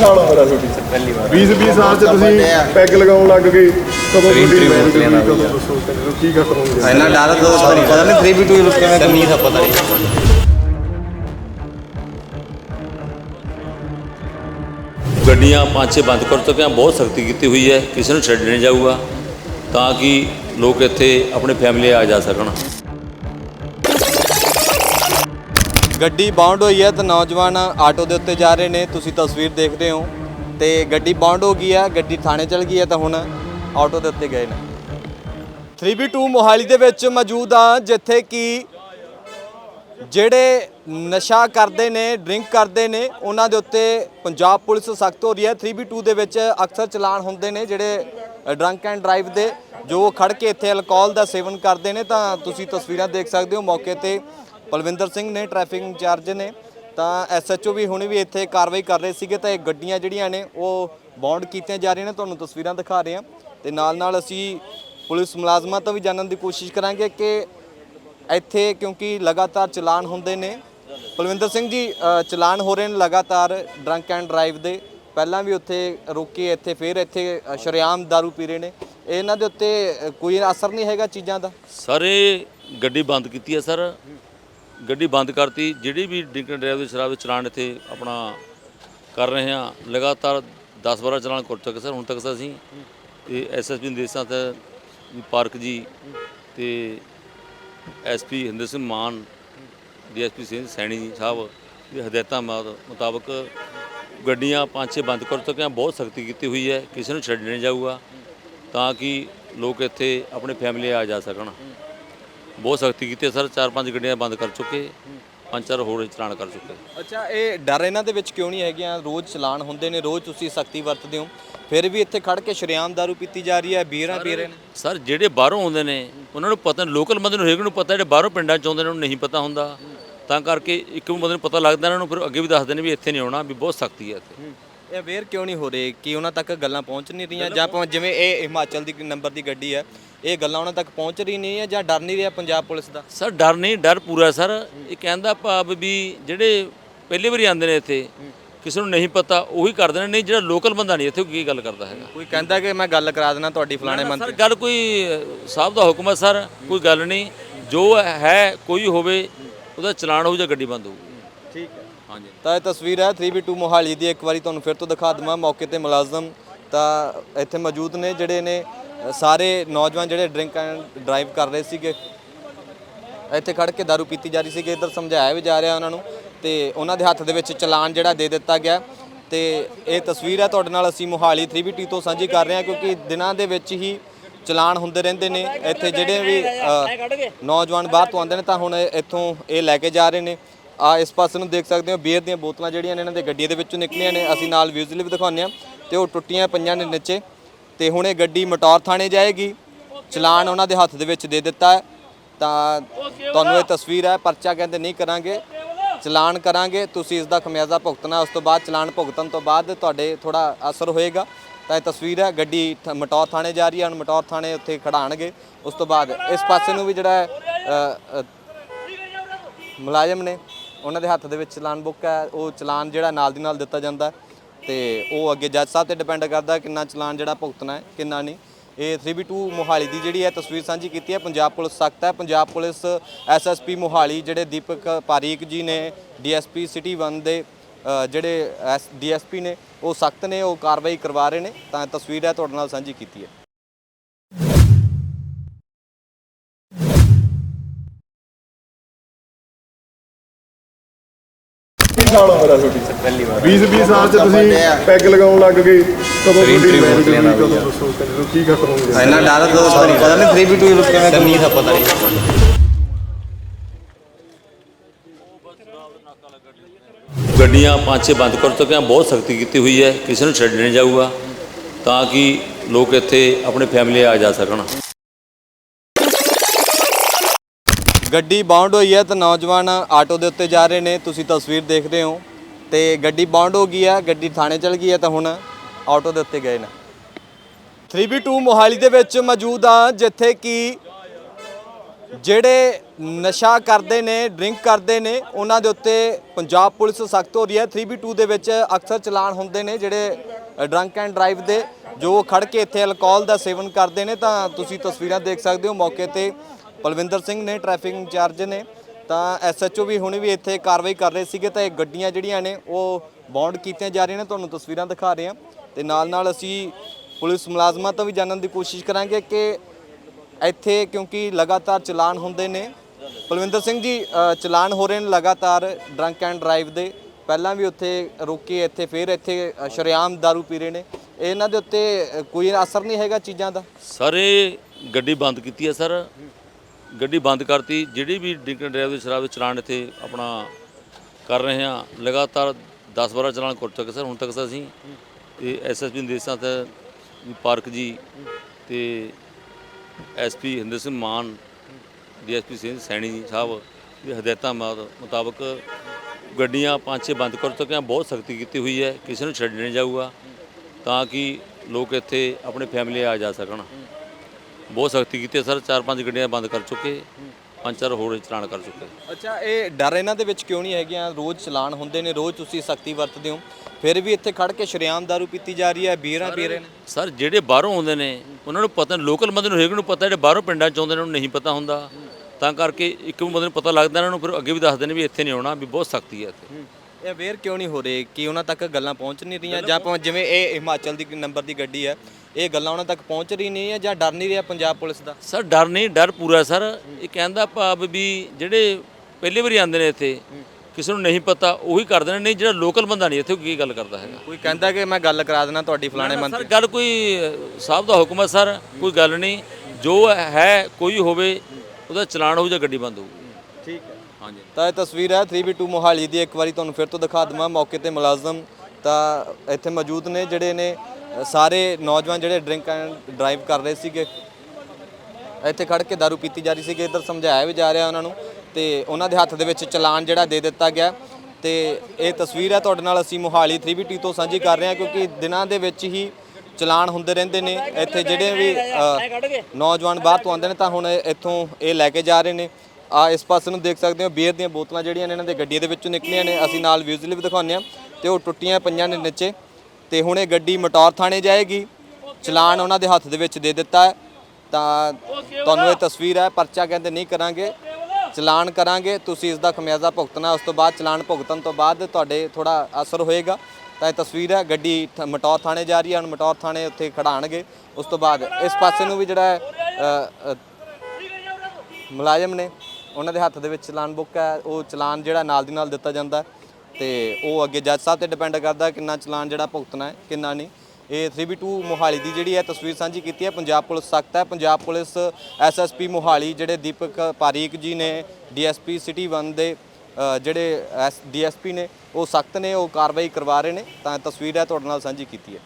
ਸਾਲ ਉਮਰ ਆ ਤੁਹਾਡੀ। ਪਹਿਲੀ ਵਾਰ। 20 20 ਸਾਲ ਚ ਤੁਸੀਂ ਪੈਗ ਲਗਾਉਣ ਲੱਗ ਗਏ। ਕਦੋਂ ਤੁਹਾਡੀ ਮੈਰਿਜ ਹੋਈ ਕਦੋਂ ਦੱਸੋ ਕਦੋਂ ਕੀ ਕਰ ਕਰੋਗੇ? ਇੰਨਾ ਡਰ ਤਾਂ ਪਤਾ। ਨਹੀਂ 3 2 ਰੁਕੇ ਮੈਂ ਨਹੀਂ ਤਾਂ ਪਤਾ ਨਹੀਂ। ਗੱਡੀਆਂ ਛੇ ਬੰਦ ਕਰ ਚੁੱਕੇ ਹਾਂ ਬਹੁਤ ਸਖਤੀ ਕੀਤੀ ਹੋਈ ਹੈ। ਕਿਸੇ ਨੂੰ ਛੱਡ ਨਹੀਂ ਜਾਊਗਾ ਤਾਂ ਕਿ ਲੋਕ ਇੱਥੇ ਆਪਣੇ ਫੈਮਿਲੀ ਆ ਜਾ ਸਕਣ। ਗੱਡੀ ਬਾਉਂਡ ਹੋਈ ਹੈ ਤੇ ਨੌਜਵਾਨ ਆਟੋ ਦੇ ਉੱਤੇ ਜਾ ਰਹੇ ਨੇ। ਤੁਸੀਂ ਤਸਵੀਰ ਦੇਖਦੇ ਹੋ। ਤੇ ਗੱਡੀ ਬਾਉਂਡ ਹੋ ਗਈ ਹੈ, ਗੱਡੀ ਥਾਣੇ ਚਲ ਗਈ ਹੈ ਤਾਂ ਹੁਣ ਆਟੋ ਦੇ ਉੱਤੇ ਗਏ ਨੇ। 3B2 ਮੋਹਾਲੀ ਦੇ ਵਿੱਚ ਮੌਜੂਦ ਆ, ਜਿੱਥੇ ਕਿ ਜਿਹੜੇ ਨਸ਼ਾ ਕਰਦੇ ਨੇ, ਡਰਿੰਕ ਕਰਦੇ ਨੇ, ਉਹਨਾਂ ਦੇ ਉੱਤੇ ਪੰਜਾਬ ਪੁਲਿਸ ਸਖਤ ਹੋ ਰਹੀ ਹੈ। 3B2 ਦੇ ਵਿੱਚ ਅਕਸਰ ਚਲਾਨ ਹੁੰਦੇ ਨੇ ਜਿਹੜੇ ਡਰੰਕ ਐਂਡ ਡਰਾਈਵ ਦੇ, ਜੋ ਖੜ ਕੇ ਇੱਥੇ ਅਲਕੋਹਲ ਦਾ ਸੇਵਨ ਕਰਦੇ ਨੇ। ਤਾਂ ਤੁਸੀਂ ਤਸਵੀਰਾਂ ਦੇਖ ਸਕਦੇ ਹੋ ਮੌਕੇ ਤੇ। ਬਲਵਿੰਦਰ ਸਿੰਘ ਨੇ ਟ੍ਰੈਫਿਕ ਇੰਚਾਰਜ ਨੇ ਤਾਂ ਐਸਐਚਓ ਵੀ ਹੁਣੇ ਵੀ ਇੱਥੇ ਕਾਰਵਾਈ ਕਰ ਰਹੇ ਸੀਗੇ ਤਾਂ ਇਹ ਗੱਡੀਆਂ ਜਿਹੜੀਆਂ ਨੇ ਉਹ ਬੌਂਡ ਕੀਤੀਆਂ ਜਾ ਰਹੀਆਂ ਨੇ ਤੁਹਾਨੂੰ ਤਸਵੀਰਾਂ ਦਿਖਾ ਰਹੇ ਹਾਂ। ਤੇ ਨਾਲ ਨਾਲ ਅਸੀਂ ਪੁਲਿਸ ਮੁਲਾਜ਼ਮਾਂ ਤੋਂ ਵੀ ਜਾਣਨ ਦੀ ਕੋਸ਼ਿਸ਼ ਕਰਾਂਗੇ ਕਿ ਇੱਥੇ ਕਿਉਂਕਿ ਲਗਾਤਾਰ ਚਲਾਨ ਹੁੰਦੇ ਨੇ। ਪਲਵਿੰਦਰ ਸਿੰਘ ਜੀ ਚਲਾਨ ਹੋ ਰਹੇ ਨੇ ਲਗਾਤਾਰ ਡਰੰਕ ਐਂਡ ਡਰਾਈਵ ਦੇ। ਪਹਿਲਾਂ ਵੀ ਉੱਥੇ ਰੋਕੇ ਇੱਥੇ ਫਿਰ ਇੱਥੇ ਅ, ਸ਼ਰੇਆਮ दारू ਪੀ ਰਹੇ ਨੇ। ਇਹਨਾਂ ਦੇ ਉੱਤੇ ਕੋਈ ਅਸਰ ਨਹੀਂ ਹੈਗਾ ਚੀਜ਼ਾਂ ਦਾ? ਸਰ ਇਹ ਗੱਡੀ ਬੰਦ ਕੀਤੀ ਹੈ ਸਰ। ਗੱਡੀ ਬੰਦ ਕਰਤੀ, ਜਿਹੜੀ ਵੀ ਡਰਿੰਕ ਐਂਡ ਡਰਾਈਵ ਦੀ ਸ਼ਰਾਬ ਦੇ ਚਲਾਨ ਇੱਥੇ ਆਪਣਾ ਕਰ ਰਹੇ ਹਾਂ, ਲਗਾਤਾਰ 10 12 ਚਲਾਨ ਕਰ ਚੁੱਕੇ ਸਰ, ਹੁਣ ਤੱਕ ਸਰ ਅਸੀਂ ਤੇ ਐਸਐਸਪੀ ਨਿਰਦੇਸ਼ਾਂ ਤੇ ਵੀ ਪਾਰਕ ਜੀ ਤੇ ਐਸਪੀ ਹਿੰਦਰ ਸਿੰਘ ਮਾਨ, ਡੀਐਸਪੀ ਸਿੰਘ ਸੈਣੀ ਜੀ ਸਾਹਿਬ ਦੀ ਹਦਾਇਤਾਂ ਮੁਤਾ- ਮੁਤਾਬਕ ਗੱਡੀਆਂ ਪੰਜ ਛੇ ਬੰਦ ਕਰ ਚੁੱਕੇ ਹਾਂ, ਬਹੁਤ ਸਖਤੀ ਕੀਤੀ ਹੋਈ ਹੈ, ਕਿਸੇ ਨੂੰ ਛੱਡ ਨਹੀਂ ਜਾਊਗਾ, ਤਾਂ ਕਿ ਲੋਕ ਇੱਥੇ ਆਪਣੇ ਫੈਮਿਲੀ ਆ ਜਾ ਸਕਣ। ਬਹੁਤ ਸਖਤੀ ਕੀਤੀ ਹੈ ਸਰ। ਚਾਰ ਪੰਜ ਗੱਡੀਆਂ ਬੰਦ ਕਰ ਚੁੱਕੇ। ਪੰਜ ਚਾਰ ਹੋਰ ਚਲਾਨ ਕਰ ਚੁੱਕੇ। ਅੱਛਾ ਇਹ ਡਰ ਇਹਨਾਂ ਦੇ ਵਿੱਚ ਕਿਉਂ ਨਹੀਂ ਹੈਗੀਆਂ? ਰੋਜ਼ ਚਲਾਨ ਹੁੰਦੇ ਨੇ ਰੋਜ਼ ਤੁਸੀਂ ਸਖਤੀ ਵਰਤਦੇ ਹੋ। ਫਿਰ ਵੀ ਇੱਥੇ ਖੜ ਕੇ ਸ਼ਰੇਆਮ दारू ਪੀਤੀ ਜਾ ਰਹੀ ਹੈ ਬੀਅਰਾਂ ਪੀ ਰਹੇ ਨੇ। ਸਰ ਜਿਹੜੇ ਬਾਹਰੋਂ ਆਉਂਦੇ ਨੇ ਉਹਨਾਂ ਨੂੰ ਪਤਾ ਲੋਕਲ ਬੰਦੇ ਨੂੰ ਹਰੇਕ ਨੂੰ ਪਤਾ ਜਿਹੜੇ ਬਾਹਰੋਂ ਪਿੰਡਾਂ ਚ ਆਉਂਦੇ ਨੇ ਉਹਨੂੰ ਨਹੀਂ ਪਤਾ ਹੁੰਦਾ। ਤਾਂ ਕਰਕੇ ਇੱਕ ਬੰਦੇ ਨੂੰ ਪਤਾ ਲੱਗਦਾ ਇਹਨਾਂ ਨੂੰ ਫਿਰ ਅੱਗੇ ਵੀ ਦੱਸਦੇ ਨੇ ਵੀ ਇੱਥੇ ਨਹੀਂ ਆਉਣਾ ਵੀ ਬਹੁਤ ਸਖਤੀ ਹੈ ਇੱਥੇ। ਇਹ ਅਵੇਅਰ ਕਿਉਂ ਨਹੀਂ ਹੋ ਰਹੇ? ਕਿ ਉਹਨਾਂ ਤੱਕ ਗੱਲਾਂ ਪਹੁੰਚ ਨਹੀਂ ਰਹੀਆਂ? ਜਾਂ ਭਾਵੇਂ ਜਿਵੇਂ ਇਹ ਹਿਮਾਚਲ ਦੀ ਨੰਬਰ ਦੀ ਗੱਡੀ ਹੈ ਇਹ ਗੱਲਾਂ ਉਹਨਾਂ ਤੱਕ ਪਹੁੰਚ ਰਹੀ ਨਹੀਂ ਹੈ ਜਾਂ ਡਰ ਨਹੀਂ ਰਿਹਾ ਪੰਜਾਬ ਪੁਲਿਸ ਦਾ? ਸਰ ਡਰ ਨਹੀਂ ਡਰ ਪੂਰਾ ਸਰ। ਇਹ ਕਹਿੰਦਾ ਭਾਵ ਵੀ ਜਿਹੜੇ ਪਹਿਲੀ ਵਾਰੀ ਆਉਂਦੇ ਨੇ ਇੱਥੇ ਕਿਸੇ ਨੂੰ ਨਹੀਂ ਪਤਾ ਉਹੀ ਕਰਦੇ ਨੇ। ਨਹੀਂ ਜਿਹੜਾ ਲੋਕਲ ਬੰਦਾ ਨਹੀਂ ਇੱਥੇ ਕੀ ਗੱਲ ਕਰਦਾ ਹੈਗਾ? ਕੋਈ ਕਹਿੰਦਾ ਕਿ ਮੈਂ ਗੱਲ ਕਰਾ ਦੇਣਾ ਤੁਹਾਡੀ ਫਲਾਣੇ ਸਰ ਮੰਤਰੀ? ਗੱਲ ਕੋਈ ਸਾਹਿਬ ਦਾ ਹੁਕਮ ਹੈ ਸਰ ਕੋਈ ਗੱਲ ਨਹੀਂ। ਜੋ ਹੈ ਕੋਈ ਹੋਵੇ ਉਹਦਾ ਚਲਾਨ ਹੋਊ ਜਾਂ ਗੱਡੀ ਬੰਦ ਹੋਊ। ਹਾਂਜੀ। ਤਾਂ ਇਹ ਤਸਵੀਰ ਹੈ 3B2 ਮੋਹਾਲੀ ਦੀ। ਇੱਕ ਵਾਰੀ ਤੁਹਾਨੂੰ ਫਿਰ ਤੋਂ ਦਿਖਾ ਦਵਾਂ ਮੌਕੇ ਤੇ ਮੁਲਾਜ਼ਮ। ਤਾਂ ਇੱਥੇ ਮੌਜੂਦ ਨੇ ਜਿਹੜੇ ਨੇ, ਸਾਰੇ ਨੌਜਵਾਨ ਜਿਹੜੇ ਡਰਿੰਕ ਐਂਡ ਡਰਾਈਵ ਕਰ ਰਹੇ ਸੀਗੇ। ਇੱਥੇ ਖੜ ਕੇ दारू ਪੀਤੀ ਜਾ ਰਹੀ ਸੀਗੀ। ਇੱਧਰ ਸਮਝਾਇਆ ਵੀ ਜਾ ਰਿਹਾ ਉਹਨਾਂ ਨੂੰ ਤੇ ਉਹਨਾਂ ਦੇ ਹੱਥ ਦੇ ਵਿੱਚ ਚਲਾਨ ਜਿਹੜਾ ਦੇ ਦਿੱਤਾ ਗਿਆ। ਤੇ ਇਹ ਤਸਵੀਰ ਹੈ ਤੁਹਾਡੇ ਨਾਲ ਅਸੀਂ ਮੋਹਾਲੀ 3BT ਤੋਂ ਸਾਂਝੀ ਕਰ ਰਹੇ ਹਾਂ ਕਿਉਂਕਿ ਦਿਨਾਂ ਦੇ ਵਿੱਚ ਹੀ ਚਲਾਨ ਹੁੰਦੇ ਰਹਿੰਦੇ ਨੇ। ਇੱਥੇ ਜਿਹੜੇ ਵੀ ਨੌਜਵਾਨ ਬਾਹਰ ਤੋਂ ਆਉਂਦੇ ਨੇ ਤਾਂ ਹੁਣ ਇੱਥੋਂ ਇਹ ਲੈ ਕੇ ਜਾ ਰਹੇ ਨੇ। ਆ ਇਸ ਪਾਸੇ ਨੂੰ ਦੇਖ ਸਕਦੇ ਹੋ ਬੀਅਰ ਦੀਆਂ ਬੋਤਲਾਂ ਜਿਹੜੀਆਂ ਨੇ ਇਹਨਾਂ ਦੇ ਗੱਡੀ ਦੇ ਵਿੱਚੋਂ ਨਿਕਲੀਆਂ ਨੇ। ਅਸੀਂ ਨਾਲ ਵਿਜ਼ੂਅਲੀ ਵੀ ਦਿਖਾਉਂਦੇ ਹਾਂ ਤੇ ਉਹ ਟੁੱਟੀਆਂ ਪਈਆਂ ਨੇ ਨੀਚੇ। ਤੇ ਹੁਣ ਇਹ ਗੱਡੀ ਮਟੌਰ ਥਾਣੇ ਜਾਏਗੀ। ਚਲਾਨ ਉਹਨਾਂ ਦੇ ਹੱਥ ਦੇ ਵਿੱਚ ਦੇ ਦਿੱਤਾ ਹੈ। ਤਾਂ ਤੁਹਾਨੂੰ ਇਹ ਤਸਵੀਰ ਹੈ ਪਰਚਾ ਕਹਿੰਦੇ ਨਹੀਂ ਕਰਾਂਗੇ। ਚਲਾਨ ਕਰਾਂਗੇ। ਤੁਸੀਂ ਇਸ ਦਾ ਖਮਿਆਜ਼ਾ ਭੁਗਤਣਾ ਉਸ ਤੋਂ ਬਾਅਦ ਚਲਾਨ ਭੁਗਤਣ ਤੋਂ ਬਾਅਦ ਤੁਹਾਡੇ ਥੋੜਾ ਅਸਰ ਹੋਏਗਾ। ਤਾਂ ਇਹ ਤਸਵੀਰ ਹੈ ਗੱਡੀ ਥ- ਮਟੌਰ ਥਾਣੇ ਜਾ ਰਹੀ ਹੈ। ਹੁਣ ਮਟੌਰ ਥਾਣੇ ਉੱਥੇ ਖੜਾਣਗੇ ਉਸ ਤੋਂ ਬਾਅਦ ਇਸ ਪਾਸੇ ਨੂੰ ਵੀ ਜਿਹੜਾ ਹੈ, ਮੁਲਾਜ਼ਮ ਨੇ ਉਹਨਾਂ ਦੇ ਹੱਥ ਦੇ ਵਿੱਚ ਚਲਾਨ ਬੁੱਕ ਹੈ ਉਹ ਚਲਾਨ ਜਿਹੜਾ ਨਾਲ ਦੀ ਨਾਲ ਦਿੱਤਾ ਜਾਂਦਾ ਹੈ ਤੇ ਉਹ ਅੱਗੇ ਜੱਜ ਸਾਹਿਬ ਤੇ ਡਿਪੈਂਡ ਕਰਦਾ ਕਿੰਨਾ ਚਲਾਨ ਜਿਹੜਾ ਭੁਗਤਣਾ ਹੈ ਕਿੰਨਾ ਨਹੀਂ। ਇਹ 3B2 ਮੋਹਾਲੀ ਦੀ ਜਿਹੜੀ ਹੈ ਤਸਵੀਰ ਸਾਂਝੀ ਕੀਤੀ ਹੈ ਪੰਜਾਬ ਪੁਲਿਸ ਸਖਤ ਹੈ। ਪੰਜਾਬ ਪੁਲਿਸ ਐਸਐਸਪੀ ਮੋਹਾਲੀ ਜਿਹੜੇ ਦੀਪਕ ਪਾਰੀਕ ਜੀ ਨੇ ਡੀਐਸਪੀ ਸਿਟੀ 1 ਦੇ ਅ, ਜਿਹੜੇ ਡੀਐਸਪੀ ਨੇ ਉਹ ਸਖਤ ਨੇ ਉਹ ਕਾਰਵਾਈ ਕਰਵਾ ਰਹੇ ਨੇ ਤਾਂ ਤਸਵੀਰ ਹੈ ਤੁਹਾਡੇ ਨਾਲ ਸਾਂਝੀ ਕੀਤੀ ਹੈ। ਸਾਲ ਉਮਰ ਆ ਤੁਹਾਡੀ। ਪਹਿਲੀ ਵਾਰ। 20 20 ਸਾਲ ਚ ਤੁਸੀਂ ਪੈਗ ਲਗਾਉਣ ਲੱਗ ਗਏ ਕਦੋਂ ਤੁਹਾਡੀ ਮੈਰਿਜ ਹੋਈ ਕਦੋਂ ਦੱਸੋ ਕਦੋਂ ਕੀ ਕਰ ਕਰੋਗੇ ਇੰਨਾ ਡਰ ਤਾਂ ਪਤਾ ਨਹੀਂ 3 2 ਰੁਕੇ ਮੈਂ ਨਹੀਂ ਤਾਂ ਪਤਾ ਨਹੀਂ। ਗੱਡੀਆਂ ਪੰਜ ਛੇ ਬੰਦ ਕਰ ਹਾਂ ਬਹੁਤ ਸਖਤੀ ਕੀਤੀ ਹੋਈ ਹੈ ਕਿਸੇ ਨੂੰ ਛੱਡ ਨਹੀਂ ਜਾਊਗਾ ਤਾਂ ਕਿ ਲੋਕ ਇੱਥੇ ਆਪਣੇ ਫੈਮਿਲੀ ਆ ਜਾ ਸਕਣ। ਗੱਡੀ ਬਾਉਂਡ ਹੋਈ ਹੈ ਤਾਂ ਨੌਜਵਾਨ ਆਟੋ ਦੇ ਉੱਤੇ ਜਾ ਰਹੇ ਨੇ, ਤੁਸੀਂ ਤਸਵੀਰ ਦੇਖਦੇ ਹੋ। ਤੇ ਗੱਡੀ ਬਾਉਂਡ ਹੋ ਗਈ ਹੈ, ਗੱਡੀ ਥਾਣੇ ਚਲ ਗਈ ਹੈ ਤਾਂ ਹੁਣ ਆਟੋ ਦੇ ਉੱਤੇ ਗਏ ਨੇ। 3B2 ਮੋਹਾਲੀ ਦੇ ਵਿੱਚ ਮੌਜੂਦ ਆ, ਜਿੱਥੇ ਕਿ ਜਿਹੜੇ ਨਸ਼ਾ ਕਰਦੇ ਨੇ, ਡਰਿੰਕ ਕਰਦੇ ਨੇ, ਉਹਨਾਂ ਦੇ ਉੱਤੇ ਪੰਜਾਬ ਪੁਲਿਸ ਸਖਤ ਹੋ ਰਹੀ ਹੈ। 3B2 ਦੇ ਵਿੱਚ ਅਕਸਰ ਚਲਾਨ ਹੁੰਦੇ ਨੇ ਜਿਹੜੇ ਡਰੰਕ ਐਂਡ ਡਰਾਈਵ ਦੇ, ਜੋ ਖੜ ਕੇ ਇੱਥੇ ਅਲਕੋਹਲ ਦਾ ਸੇਵਨ ਕਰਦੇ ਨੇ, ਤਾਂ ਤੁਸੀਂ ਤਸਵੀਰਾਂ ਦੇਖ ਸਕਦੇ ਹੋ ਮੌਕੇ ਤੇ। ਬਲਵਿੰਦਰ ਸਿੰਘ ਨੇ ਟ੍ਰੈਫਿਕ ਇੰਚਾਰਜ ਨੇ ਤਾਂ ਐਸਐਚਓ ਵੀ ਹੁਣ ਵੀ ਇੱਥੇ ਕਾਰਵਾਈ ਕਰ ਰਹੇ ਸੀਗੇ ਤਾਂ ਇਹ ਗੱਡੀਆਂ ਜਿਹੜੀਆਂ ਨੇ ਉਹ ਬੌਂਡ ਕੀਤੀਆਂ ਜਾ ਰਹੀਆਂ ਨੇ ਤੁਹਾਨੂੰ ਤਸਵੀਰਾਂ ਦਿਖਾ ਰਹੇ ਹਾਂ। ਤੇ ਨਾਲ ਨਾਲ ਅਸੀਂ ਪੁਲਿਸ ਮੁਲਾਜ਼ਮਾਂ ਤੋਂ ਵੀ ਜਾਣਨ ਦੀ ਕੋਸ਼ਿਸ਼ ਕਰਾਂਗੇ ਕਿ ਇੱਥੇ ਕਿਉਂਕਿ ਲਗਾਤਾਰ ਚਲਾਨ ਹੁੰਦੇ ਨੇ। ਪਲਵਿੰਦਰ ਸਿੰਘ ਜੀ ਚਲਾਨ ਹੋ ਰਹੇ ਨੇ ਲਗਾਤਾਰ ਡਰੰਕ ਐਂਡ ਡਰਾਈਵ ਦੇ। ਪਹਿਲਾਂ ਵੀ ਉੱਥੇ ਰੋਕੇ ਇੱਥੇ ਫਿਰ ਇੱਥੇ ਅ, ਸ਼ਰੇਆਮ दारू ਪੀ ਰਹੇ ਨੇ। ਇਹਨਾਂ ਦੇ ਉੱਤੇ ਕੋਈ ਅਸਰ ਨਹੀਂ ਹੈਗਾ ਚੀਜ਼ਾਂ ਦਾ? ਸਰ ਇਹ ਗੱਡੀ ਬੰਦ ਕੀਤੀ ਹੈ ਸਰ। ਗੱਡੀ ਬੰਦ ਕਰਤੀ। ਜਿਹੜੀ ਵੀ ਡਰਿੰਕ ਐਂਡ ਡਰਾਈਵ ਦੀ ਸ਼ਰਾਬ ਦੇ ਚਲਾਨ ਇੱਥੇ ਆਪਣਾ ਕਰ ਰਹੇ ਹਾਂ। ਲਗਾਤਾਰ 10 12 ਚਲਾਨ ਕਰ ਚੁੱਕੇ ਸਰ, ਹੁਣ ਤੱਕ ਸਰ ਅਸੀਂ ਇਹ ਐਸਐਸਪੀ ਨਿਰਦੇਸ਼ਾਂ ਤੇ ਵੀ ਪਾਰਕ ਜੀ ਤੇ ਐਸਪੀ ਹਿੰਦਰ ਸਿੰਘ ਮਾਨ, ਡੀਐਸਪੀ ਸਿੰਘ ਸੈਣੀ ਜੀ ਸਾਹਿਬ ਦੀ ਹਦਾਇਤਾਂ ਮੁਤਾ- ਮੁਤਾਬਕ ਗੱਡੀਆਂ ਪੰਜ ਛੇ ਬੰਦ ਕਰ ਚੁੱਕੇ ਹਾਂ। ਬਹੁਤ ਸਖਤੀ ਕੀਤੀ ਹੋਈ ਹੈ। ਕਿਸੇ ਨੂੰ ਛੱਡਣੇ ਜਾਊਗਾ ਤਾਂ ਕਿ ਲੋਕ ਇੱਥੇ ਆਪਣੇ ਫੈਮਿਲੀ ਆ ਜਾ ਸਕਣ। ਬਹੁਤ ਸਖਤੀ ਕੀਤੀ ਹੈ। ਸਰ ਚਾਰ ਪੰਜ ਗੱਡੀਆਂ ਬੰਦ ਕਰ ਚੁੱਕੇ। ਪੰਜ ਚਾਰ ਹੋਰ ਚਲਾਨ ਕਰ ਚੁੱਕੇ। ਅੱਛਾ ਇਹ ਡਰ ਇਹਨਾਂ ਦੇ ਵਿੱਚ ਕਿਉਂ ਨਹੀਂ ਹੈਗੀਆਂ? ਰੋਜ਼ ਚਲਾਨ ਹੁੰਦੇ ਨੇ ਰੋਜ਼ ਤੁਸੀਂ ਸਖਤੀ ਵਰਤਦੇ ਹੋ। ਫਿਰ ਵੀ ਇੱਥੇ ਖੜ ਕੇ ਸ਼ਰੇਆਮ दारू ਪੀਤੀ ਜਾ ਰਹੀ ਹੈ ਬੀਅਰਾਂ ਪੀ ਰਹੇ ਨੇ। ਸਰ ਜਿਹੜੇ ਬਾਹਰੋਂ ਆਉਂਦੇ ਨੇ ਉਹਨਾਂ ਨੂੰ ਪਤਾ ਲੋਕਲ ਬੰਦੇ ਨੂੰ ਹਰੇਕ ਨੂੰ ਪਤਾ ਜਿਹੜੇ ਬਾਹਰੋਂ ਪਿੰਡਾਂ ਚ ਆਉਂਦੇ ਨੇ ਉਹਨੂੰ ਨਹੀਂ ਪਤਾ ਹੁੰਦਾ। ਤਾਂ ਕਰਕੇ ਇੱਕ ਬੰਦੇ ਨੂੰ ਪਤਾ ਲੱਗਦਾ ਇਹਨਾਂ ਨੂੰ ਫਿਰ ਅੱਗੇ ਵੀ ਦੱਸਦੇ ਨੇ ਵੀ ਇੱਥੇ ਨਹੀਂ ਆਉਣਾ ਵੀ ਬਹੁਤ ਸਖਤੀ ਹੈ ਇੱਥੇ। ਇਹ ਅਵੇਅਰ ਕਿਉਂ ਨਹੀਂ ਹੋ ਰਹੇ? ਕਿ ਉਹਨਾਂ ਤੱਕ ਗੱਲਾਂ ਪਹੁੰਚ ਨਹੀਂ ਰਹੀਆਂ? ਜਾਂ ਭਾਵੇਂ ਜਿਵੇਂ ਇਹ ਹਿਮਾਚਲ ਦੀ ਨੰਬਰ ਦੀ ਗੱਡੀ ਹੈ ਇਹ ਗੱਲਾਂ ਉਹਨਾਂ ਤੱਕ ਪਹੁੰਚ ਰਹੀ ਨਹੀਂ ਹੈ ਜਾਂ ਡਰ ਨਹੀਂ ਰਿਹਾ ਪੰਜਾਬ ਪੁਲਿਸ ਦਾ? ਸਰ ਡਰ ਨਹੀਂ ਡਰ ਪੂਰਾ ਸਰ। ਇਹ ਕਹਿੰਦਾ ਭਾਵ ਵੀ ਜਿਹੜੇ ਪਹਿਲੀ ਵਾਰੀ ਆਉਂਦੇ ਨੇ ਇੱਥੇ ਕਿਸੇ ਨੂੰ ਨਹੀਂ ਪਤਾ ਉਹੀ ਕਰਦੇ ਨੇ। ਨਹੀਂ ਜਿਹੜਾ ਲੋਕਲ ਬੰਦਾ ਨਹੀਂ ਇੱਥੇ ਕੀ ਗੱਲ ਕਰਦਾ ਹੈਗਾ? ਕੋਈ ਕਹਿੰਦਾ ਕਿ ਮੈਂ ਗੱਲ ਕਰਾ ਦੇਣਾ ਤੁਹਾਡੀ ਫਲਾਣੇ ਸਰ ਮੰਤਰੀ? ਗੱਲ ਕੋਈ ਸਾਹਿਬ ਦਾ ਹੁਕਮ ਹੈ ਸਰ ਕੋਈ ਗੱਲ ਨਹੀਂ। ਜੋ ਹੈ ਕੋਈ ਹੋਵੇ ਉਹਦਾ ਚਲਾਨ ਹੋਊ ਜਾਂ ਗੱਡੀ ਬੰਦ ਹੋਊ। ਠੀਕ ਹੈ। ਹਾਂਜੀ ਤਾਂ ਇਹ ਤਸਵੀਰ ਹੈ 3B2 ਮੋਹਾਲੀ ਦੀ। ਇੱਕ ਵਾਰੀ ਤੁਹਾਨੂੰ ਫਿਰ ਤੋਂ ਦਿਖਾ ਦਵਾਂ ਮੌਕੇ ਤੇ ਮੁਲਾਜ਼ਮ। ਤਾਂ ਇੱਥੇ ਮੌਜੂਦ ਨੇ ਜਿਹੜੇ ਨੇ, ਸਾਰੇ ਨੌਜਵਾਨ ਜਿਹੜੇ ਡਰਿੰਕ ਐਂਡ ਡਰਾਈਵ ਕਰ ਰਹੇ ਸੀਗੇ। ਇੱਥੇ ਖੜ ਕੇ दारू ਪੀਤੀ ਜਾ ਰਹੀ ਸੀਗੀ। ਇੱਧਰ ਸਮਝਾਇਆ ਵੀ ਜਾ ਰਿਹਾ ਉਹਨਾਂ ਨੂੰ ਤੇ ਉਹਨਾਂ ਦੇ ਹੱਥ ਦੇ ਵਿੱਚ ਚਲਾਨ ਜਿਹੜਾ ਦੇ ਦਿੱਤਾ ਗਿਆ। ਤੇ ਇਹ ਤਸਵੀਰ ਹੈ ਤੁਹਾਡੇ ਨਾਲ ਅਸੀਂ ਮੋਹਾਲੀ 3BT ਤੋਂ ਸਾਂਝੀ ਕਰ ਰਹੇ ਹਾਂ ਕਿਉਂਕਿ ਦਿਨਾਂ ਦੇ ਵਿੱਚ ਹੀ ਚਲਾਨ ਹੁੰਦੇ ਰਹਿੰਦੇ ਨੇ। ਇੱਥੇ ਜਿਹੜੇ ਵੀ ਨੌਜਵਾਨ ਬਾਹਰ ਤੋਂ ਆਉਂਦੇ ਨੇ ਤਾਂ ਹੁਣ ਇੱਥੋਂ ਇਹ ਲੈ ਕੇ ਜਾ ਰਹੇ ਨੇ। ਆ ਇਸ ਪਾਸੇ ਨੂੰ ਦੇਖ ਸਕਦੇ ਹੋ ਬੀਅਰ ਦੀਆਂ ਬੋਤਲਾਂ ਜਿਹੜੀਆਂ ਨੇ ਇਹਨਾਂ ਦੇ ਗੱਡੀ ਦੇ ਵਿੱਚੋਂ ਨਿਕਲੀਆਂ ਨੇ। ਅਸੀਂ ਨਾਲ ਵਿਜ਼ੂਅਲੀ ਵੀ ਦਿਖਾਉਂਦੇ ਹਾਂ ਤੇ ਉਹ ਟੁੱਟੀਆਂ ਪਈਆਂ ਨੇ ਨੀਚੇ। ਤੇ ਹੁਣ ਇਹ ਗੱਡੀ ਮਟੌਰ ਥਾਣੇ ਜਾਏਗੀ। ਚਲਾਨ ਉਹਨਾਂ ਦੇ ਹੱਥ ਦੇ ਵਿੱਚ ਦੇ ਦਿੱਤਾ ਹੈ। ਤਾਂ ਤੁਹਾਨੂੰ ਇਹ ਤਸਵੀਰ ਹੈ, ਪਰਚਾ ਕਹਿੰਦੇ ਨਹੀਂ ਕਰਾਂਗੇ। ਚਲਾਨ ਕਰਾਂਗੇ। ਤੁਸੀਂ ਇਸ ਦਾ ਖਮਿਆਜ਼ਾ ਭੁਗਤਣਾ, ਉਸ ਤੋਂ ਬਾਅਦ ਚਲਾਨ ਭੁਗਤਣ ਤੋਂ ਬਾਅਦ ਤੁਹਾਡੇ ਥੋੜਾ ਅਸਰ ਹੋਏਗਾ। ਤਾਂ ਇਹ ਤਸਵੀਰ ਹੈ, ਗੱਡੀ ਥ- ਮਟੌਰ ਥਾਣੇ ਜਾ ਰਹੀ ਹੈ। ਹੁਣ ਮਟੌਰ ਥਾਣੇ ਉੱਥੇ ਖੜਾਣਗੇ ਉਸ ਤੋਂ ਬਾਅਦ ਇਸ ਪਾਸੇ ਨੂੰ ਵੀ ਜਿਹੜਾ ਮੁਲਾਜ਼ਮ ਨੇ ਉਹਨਾਂ ਦੇ ਹੱਥ ਦੇ ਵਿੱਚ ਚਲਾਨ ਬੁੱਕ ਹੈ ਉਹ ਚਲਾਨ ਜਿਹੜਾ ਨਾਲ ਦੀ ਨਾਲ ਦਿੱਤਾ ਜਾਂਦਾ ਹੈ ਤੇ ਉਹ ਅੱਗੇ ਜੱਜ ਸਾਹਿਬ ਤੇ ਡਿਪੈਂਡ ਕਰਦਾ ਕਿੰਨਾ ਚਲਾਨ ਜਿਹੜਾ ਭੁਗਤਣਾ ਹੈ ਕਿੰਨਾ ਨਹੀਂ। ਇਹ 3B2 ਮੋਹਾਲੀ ਦੀ ਜਿਹੜੀ ਹੈ ਤਸਵੀਰ ਸਾਂਝੀ ਕੀਤੀ ਹੈ ਪੰਜਾਬ ਪੁਲਿਸ ਸਖਤ ਹੈ। ਪੰਜਾਬ ਪੁਲਿਸ ਐਸਐਸਪੀ ਮੋਹਾਲੀ ਜਿਹੜੇ ਦੀਪਕ ਪਾਰੀਕ ਜੀ ਨੇ ਡੀਐਸਪੀ ਸਿਟੀ 1 ਦੇ ਅ, ਜਿਹੜੇ ਡੀਐਸਪੀ ਨੇ ਉਹ ਸਖਤ ਨੇ ਉਹ ਕਾਰਵਾਈ ਕਰਵਾ ਰਹੇ ਨੇ ਤਾਂ ਤਸਵੀਰ ਹੈ ਤੁਹਾਡੇ ਨਾਲ ਸਾਂਝੀ ਕੀਤੀ ਹੈ।